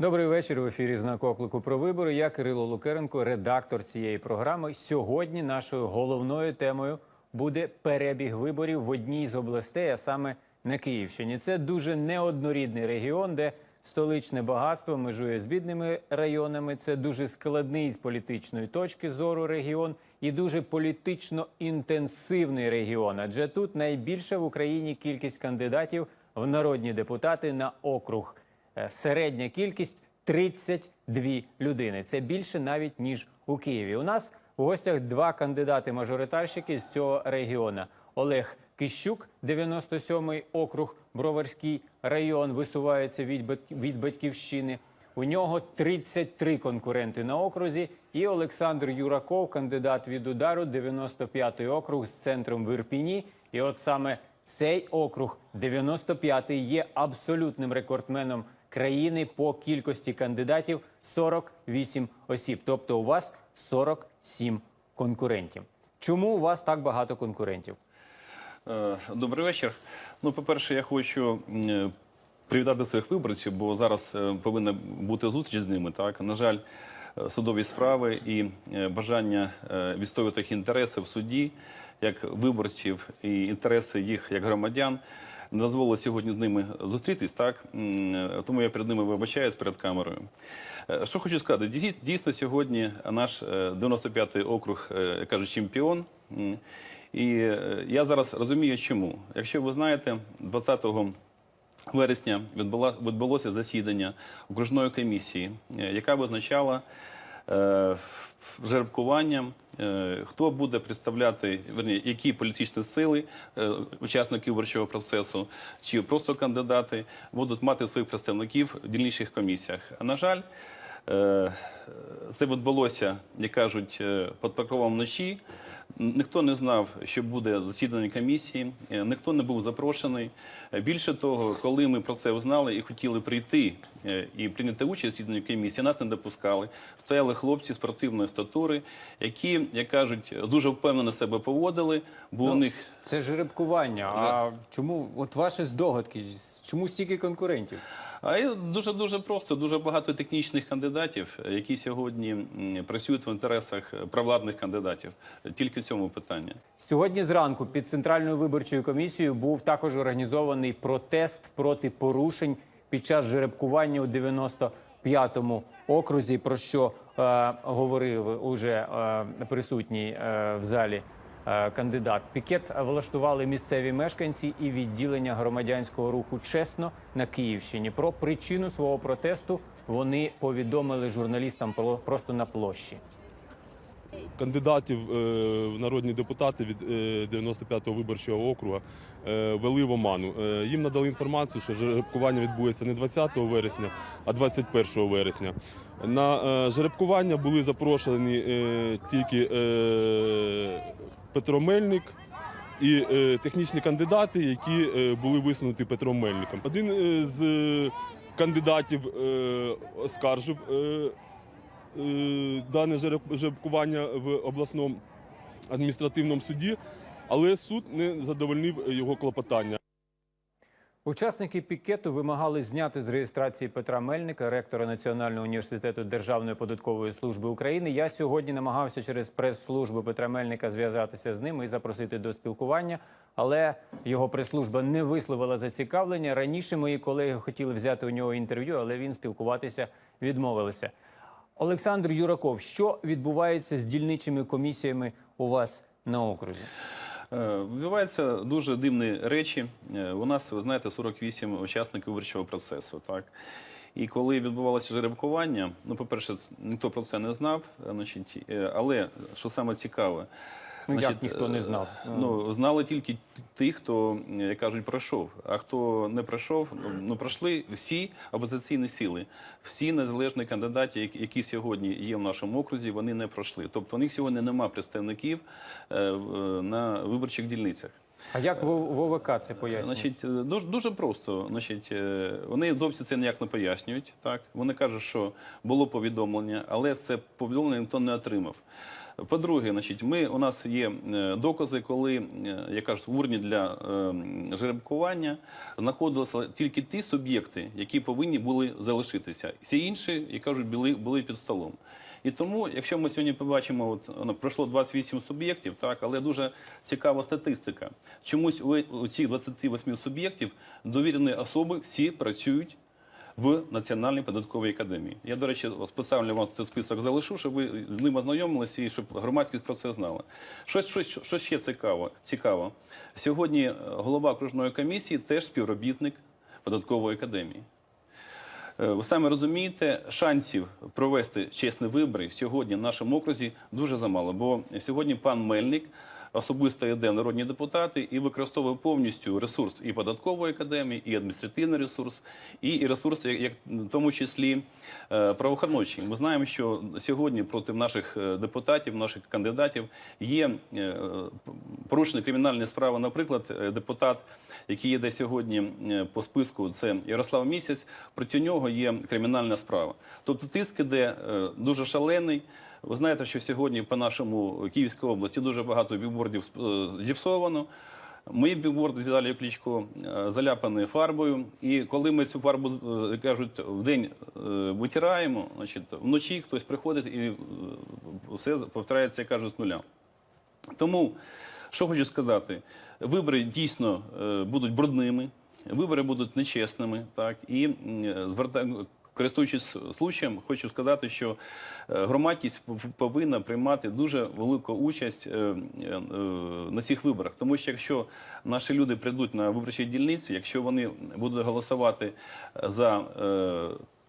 Добрий вечір. В ефірі знак оклику про вибори. Я Кирило Лукеренко, редактор цієї програми. Сьогодні нашою головною темою буде перебіг виборів в одній з областей, а саме на Київщині. Це дуже неоднорідний регіон, де столичне багатство межує з бідними районами. Це дуже складний з політичної точки зору регіон і дуже політично інтенсивний регіон. Адже тут найбільша в Україні кількість кандидатів в народні депутати на округ. Е, Середня кількість 32 людини. Це більше навіть ніж у Києві. У нас у гостях два кандидати-мажоритарщики з цього регіону. Олег Кищук, 97-й округ, Броварський район, висувається від батьківщини. У нього 33 конкуренти на окрузі. І Олександр Юраков, кандидат від удару, 95-й округ з центром в Ірпіні. І от саме цей округ 95-й є абсолютним рекордменом країни по кількості кандидатів 48 осіб. Тобто у вас 47 конкурентів. Чому у вас так багато конкурентів? Е, Добрий вечір. Ну, по-перше, я хочу м, привітати своїх виборців, бо зараз е, повинна бути зустріч з ними. Так, на жаль, е, судові справи і е, бажання е, відстоювати їх інтереси в суді, як виборців і інтереси їх як громадян. Не дозволило сьогодні з ними зустрітись, так е, тому я перед ними вибачаюсь перед камерою. Е, Що хочу сказати, дійсно сьогодні наш е, 95-й округ, е, кажуть, чемпіон. І е, я зараз розумію, чому. Якщо ви знаєте, 20 вересня відбулося засідання окружної комісії, е, яка визначала е, жеребкуванням, е, хто буде представляти, верні, які політичні сили, учасників учасники виборчого процесу, чи просто кандидати будуть мати своїх представників в дільніших комісіях. А на жаль, е, це відбулося, як кажуть, е, під покровом вночі. Ніхто не знав, що буде засідання комісії, е, ніхто не був запрошений. Е, Більше того, коли ми про це узнали і хотіли прийти і прийняти участь в засіданні комісії, нас не допускали. Стояли хлопці спортивної статури, які, як кажуть, дуже впевнено себе поводили, бо у них Це жеребкування. А чому от ваші здогадки? Чому стільки конкурентів? А дуже дуже просто, дуже багато технічних кандидатів, які сьогодні працюють в інтересах правладних провладних кандидатів. Тільки цьому питання. Сьогодні зранку під центральною виборчою комісією був також організований протест проти порушень під час жеребкування у 95-му окрузі, про що е, говорив уже е, присутній е, в залі е, кандидат. Пікет влаштували місцеві мешканці і відділення громадянського руху чесно на Київщині. Про причину свого протесту вони повідомили журналістам про- просто на площі. кандидатів е, в народні депутати від е, 95-го виборчого округу е, вели в оману. Е, Їм надали інформацію, що жеребкування відбудеться не 20 вересня, а 21 вересня. На е, жеребкування були запрошені е, тільки е, Петро Мельник. І е, технічні кандидати, які е, були висунуті Петром Мельником. Один е, з кандидатів оскаржив дане жереб- жеребкування в обласному адміністративному суді, але суд не задовольнив його клопотання. Учасники пікету вимагали зняти з реєстрації Петра Мельника, ректора Національного університету Державної податкової служби України. Я сьогодні намагався через прес-службу Петра Мельника зв'язатися з ним і запросити до спілкування, але його прес-служба не висловила зацікавлення. Раніше мої колеги хотіли взяти у нього інтерв'ю, але він спілкуватися відмовилися. Олександр Юраков, що відбувається з дільничими комісіями у вас на окрузі? Е, Відбуваються дуже дивні речі. Е, У нас, ви знаєте, 48 учасників виборчого процесу. Так? І коли відбувалося жеребкування, ну, по-перше, ніхто про це не знав, е, але що саме цікаве, Ну, як ніхто не знав? е, Ну, знали тільки ті, хто, е, як кажуть, пройшов. А хто не пройшов, ну, ну пройшли всі опозиційні сили, всі незалежні кандидати, які- сьогодні є в нашому окрузі, вони не пройшли. Тобто у них сьогодні немає представників е, на виборчих дільницях. А як в, в це пояснює? Значить, дуже, дуже просто. Значить, вони зовсім це ніяк не пояснюють. Так? Вони кажуть, що було повідомлення, але це повідомлення ніхто не отримав. По-друге, значить, ми, у нас є е, докази, коли, е, як кажуть, в урні для е, жеребкування знаходилися тільки ті суб'єкти, які повинні були залишитися. Всі інші, як кажуть, були, були під столом. І тому, якщо ми сьогодні побачимо, от воно пройшло 28 суб'єктів, так, але дуже цікава статистика. Чомусь у, у цих 28 суб'єктів довірені особи всі працюють в Національній податковій академії. Я, до речі, спеціально вам цей список залишу, щоб ви з ним ознайомилися і щоб громадськість про це знала. Що, що, що, ще цікаво? цікаво? Сьогодні е, голова окружної комісії теж співробітник податкової академії. Е, Ви самі розумієте, шансів провести чесні вибори сьогодні в нашому окрузі дуже замало. Бо сьогодні пан Мельник особисто йде народні депутати і використовує повністю ресурс і податкової академії, і адміністративний ресурс, і, ресурс, як, в тому числі е. Ми знаємо, що сьогодні проти наших е, депутатів, наших кандидатів є е, порушені кримінальні справи. Наприклад, депутат, який йде сьогодні по списку, це Ярослав Місяць. Проти нього є кримінальна справа. Тобто тиск іде дуже шалений. Ви знаєте, що сьогодні по нашому Київській області дуже багато бікбордів е, зіпсовано. Мої бікборди з Віталією Кличко е, заляпані фарбою. І коли ми цю фарбу е, кажуть в день витираємо, значить вночі хтось приходить і все повторяється, як кажуть, з нуля. Тому, що хочу сказати, вибори дійсно будуть брудними, вибори будуть нечесними. Так, і користуючись случаєм, хочу сказати, що е, громадськість повинна приймати дуже велику участь е, е, на цих виборах. Тому що якщо наші люди прийдуть на виборчі дільниці, якщо вони будуть голосувати за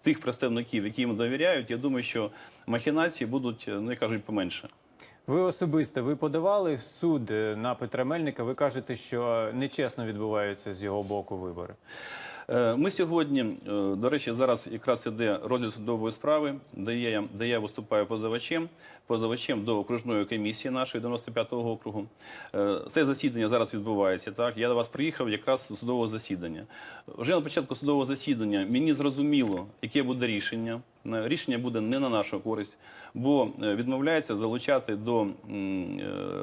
тих представників, які їм довіряють, я думаю, що махінації будуть, е, ну кажуть, поменше. Ви особисто ви подавали в суд на Петра Мельника. Ви кажете, що нечесно відбуваються з його боку вибори. Е, Ми сьогодні, е, до речі, зараз якраз іде розгляд судової справи, де я, де я виступаю позивачем, позивачем до окружної комісії нашої 95-го округу. Е, Це засідання зараз відбувається. Так, я до вас приїхав якраз з судового засідання. Вже на початку судового засідання мені зрозуміло, яке буде рішення. Рішення буде не на нашу користь, бо відмовляється залучати до,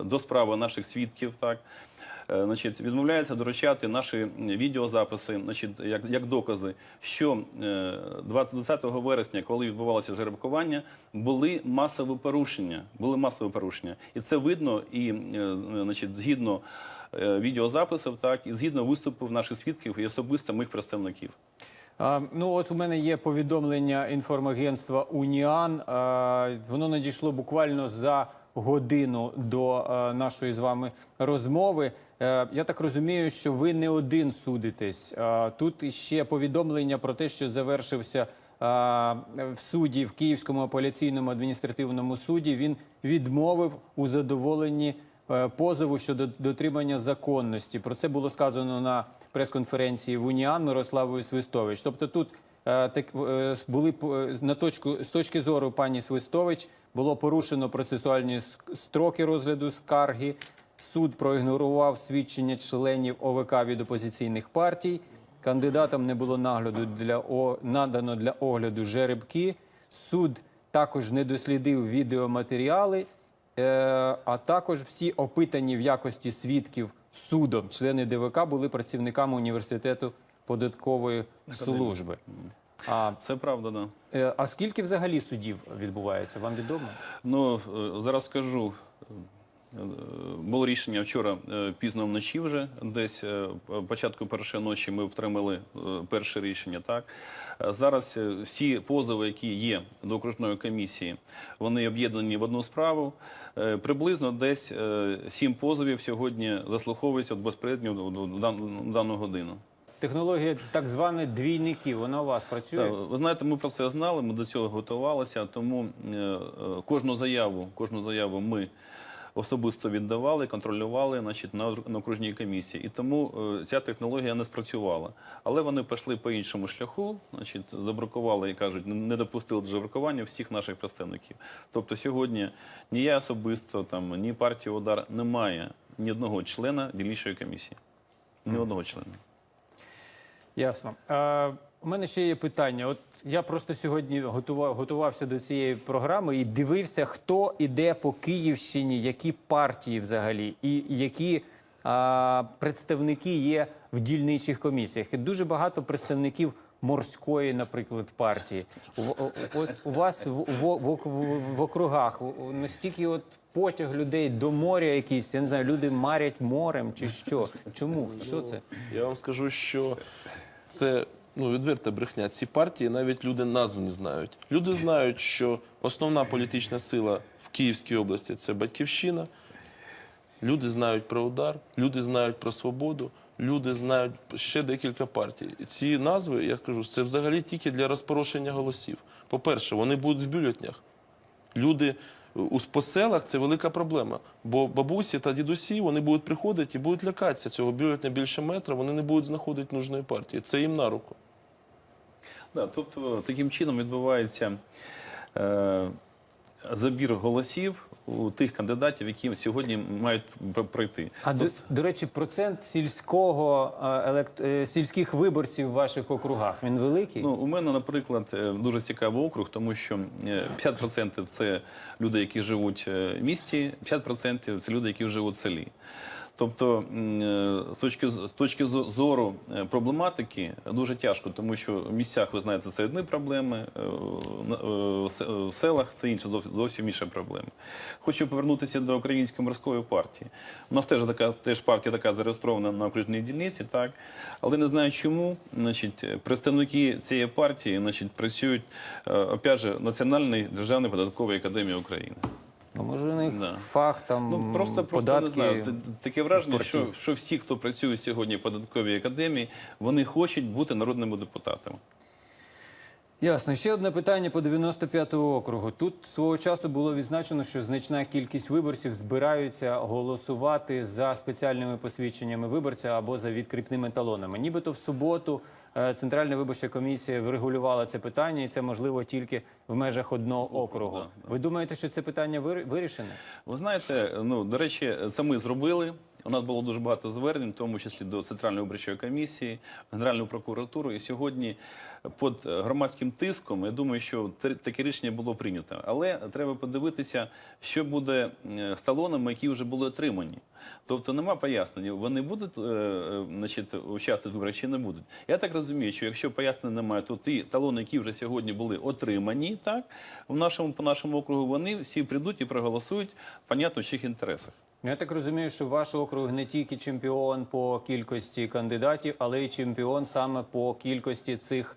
до справи наших свідків. Так. Е, Значить, відмовляється доручати наші відеозаписи, значить, як, як докази, що е, 20 вересня, коли відбувалося жеребкування, були масові порушення. Були масові порушення. І це видно і е, значить, згідно е, відеозаписів, так, і згідно виступів наших свідків і особисто моїх представників. А, ну, от у мене є повідомлення інформагентства Уніан. А, воно надійшло буквально за годину до е, нашої з вами розмови. Е, я так розумію, що ви не один судитесь. А, тут ще повідомлення про те, що завершився в суді в Київському апеляційному адміністративному суді. Він відмовив у задоволенні е, позову щодо дотримання законності. Про це було сказано на прес-конференції в Уніан Мирославою Свистович. Тобто тут е, так е, були е, на точку з точки зору пані Свистович було порушено процесуальні строки розгляду скарги. Суд проігнорував свідчення членів ОВК від опозиційних партій. Кандидатам не було нагляду для о, надано для огляду жеребки. Суд також не дослідив відеоматеріали, е, а також всі опитані в якості свідків судом члени ДВК були працівниками університету податкової служби. А, Це правда, да. е, а скільки взагалі судів відбувається? Вам відомо? Ну, е, зараз скажу. Е, Було рішення вчора пізно вночі вже, десь початку першої ночі ми отримали е, перше рішення. Так зараз всі позови, які є до окружної комісії, вони об'єднані в одну справу. Приблизно десь сім позовів сьогодні заслуховується от безпосередньо в дану годину. Технологія так званих двійників, вона у вас працює? Так, ви знаєте, ми про це знали, ми до цього готувалися, тому е, е, кожну заяву, кожну заяву ми особисто віддавали, контролювали значить, на, на окружній комісії. І тому е, ця технологія не спрацювала. Але вони пішли по іншому шляху, значить, забракували і кажуть, не- допустили до забракування всіх наших представників. Тобто сьогодні ні я особисто, там, ні партія удар не має ні одного члена дільничої комісії. Ні одного члена. Ясно. Е, у мене ще є питання. От я просто сьогодні готував, готувався до цієї програми і дивився, хто іде по Київщині, які партії взагалі, і які а, представники є в дільничих комісіях. І дуже багато представників морської, наприклад, партії. У, у, у вас в, в, в, в, округах настільки от потяг людей до моря якийсь, я не знаю, люди марять морем чи що? Чому? Що це? Я вам скажу, що це ну, відверта брехня. Ці партії навіть люди назв не знають. Люди знають, що основна політична сила в Київській області це батьківщина. Люди знають про удар, люди знають про свободу, люди знають ще декілька партій. І ці назви, я кажу, це взагалі тільки для розпорошення голосів. По-перше, вони будуть в бюлетнях. Люди у поселах це велика проблема. Бо бабусі та дідусі вони будуть приходити і будуть лякатися цього бюлетня більше метра, вони не будуть знаходити нужної партії. Це їм на руку. Да, тобто таким чином відбувається е, забір голосів у тих кандидатів, які сьогодні мають пр- пройти. А до, до речі, процент сільського е, елект... е, сільських виборців в ваших округах він великий? Ну, у мене, наприклад, е, дуже цікавий округ, тому що е, 50% це люди, які живуть в місті, 50% це люди, які живуть в селі. Тобто, е, з точки, з точки зору е, проблематики дуже тяжко, тому що в місцях, ви знаєте, це одні проблеми, е, в селах це інше, зовсім, інша проблема. Хочу повернутися до Української морської партії. У нас теж така теж партія така зареєстрована на окружній дільниці, так але не знаю чому. Значить, представники цієї партії значить, працюють опять же, в Національній державній податковій академії України. Ну, може, у них Да. фах там Ну просто просто не знаю. Таке враження, що, що всі, хто працює сьогодні в податковій академії, вони хочуть бути народними депутатами. Ясно. Ще одне питання по 95-го округу. Тут свого часу було відзначено, що значна кількість виборців збираються голосувати за спеціальними посвідченнями виборця або за відкріпними талонами. Нібито в суботу е, Центральна виборча комісія врегулювала це питання, і це можливо тільки в межах одного округу. Ви думаєте, що це питання вирішене? Ви знаєте, ну до речі, це ми зробили. У нас було дуже багато звернень, в тому числі до Центральної виборчої комісії, Генеральної прокуратури. І сьогодні під громадським тиском, я думаю, що таке рішення було прийнято. Але треба подивитися, що буде е, з талонами, які вже були отримані. Тобто нема пояснення, вони будуть е, е, значить, участвувати в виборах чи не будуть. Я так розумію, що якщо пояснень немає, то ті талони, які вже сьогодні були отримані, так в нашому по нашому округу, вони всі прийдуть і проголосують, понятно, в чиїх інтересах. Ну, Я так розумію, що ваш округ не тільки чемпіон по кількості кандидатів, але й чемпіон саме по кількості цих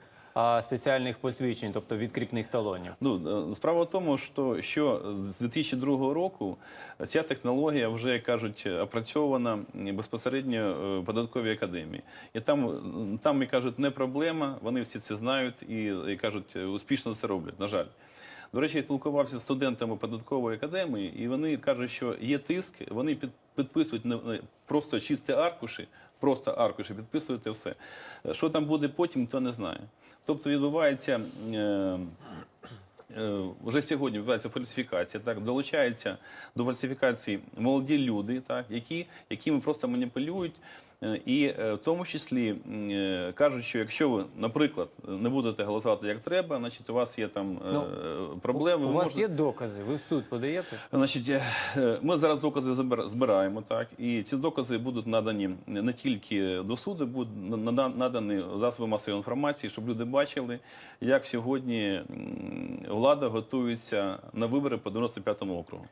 спеціальних посвідчень, тобто відкріпних талонів. Ну е, справа в тому, що, що з 2002 року ця технологія вже кажуть опрацьована безпосередньо в податковій академії. І там, там як кажуть, не проблема. Вони всі це знають і, і кажуть, успішно це роблять. На жаль. До речі, я спілкувався з студентами податкової академії, і вони кажуть, що є тиск, вони підписують просто чисті аркуші, просто аркуші, підписують все. Що там буде потім, то не знає. Тобто відбувається. Е, Е, Вже сьогодні відбувається фальсифікація, так долучаються до фальсифікації молоді люди, так які, якими просто маніпулюють, і е, в тому числі е, кажуть, що якщо ви, наприклад, не будете голосувати як треба, значить у вас є там е, Ну, проблеми. У ви вас можете- є докази? Ви в суд подаєте? Значить, е, е, ми зараз докази збираємо, так і ці докази будуть надані не тільки до суду, будуть на- на- надані засоби масової інформації, щоб люди бачили, як сьогодні влада готується на вибори по 95-му округу.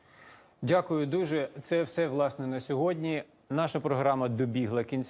Дякую дуже. Це все власне на сьогодні. Наша програма добігла кінця.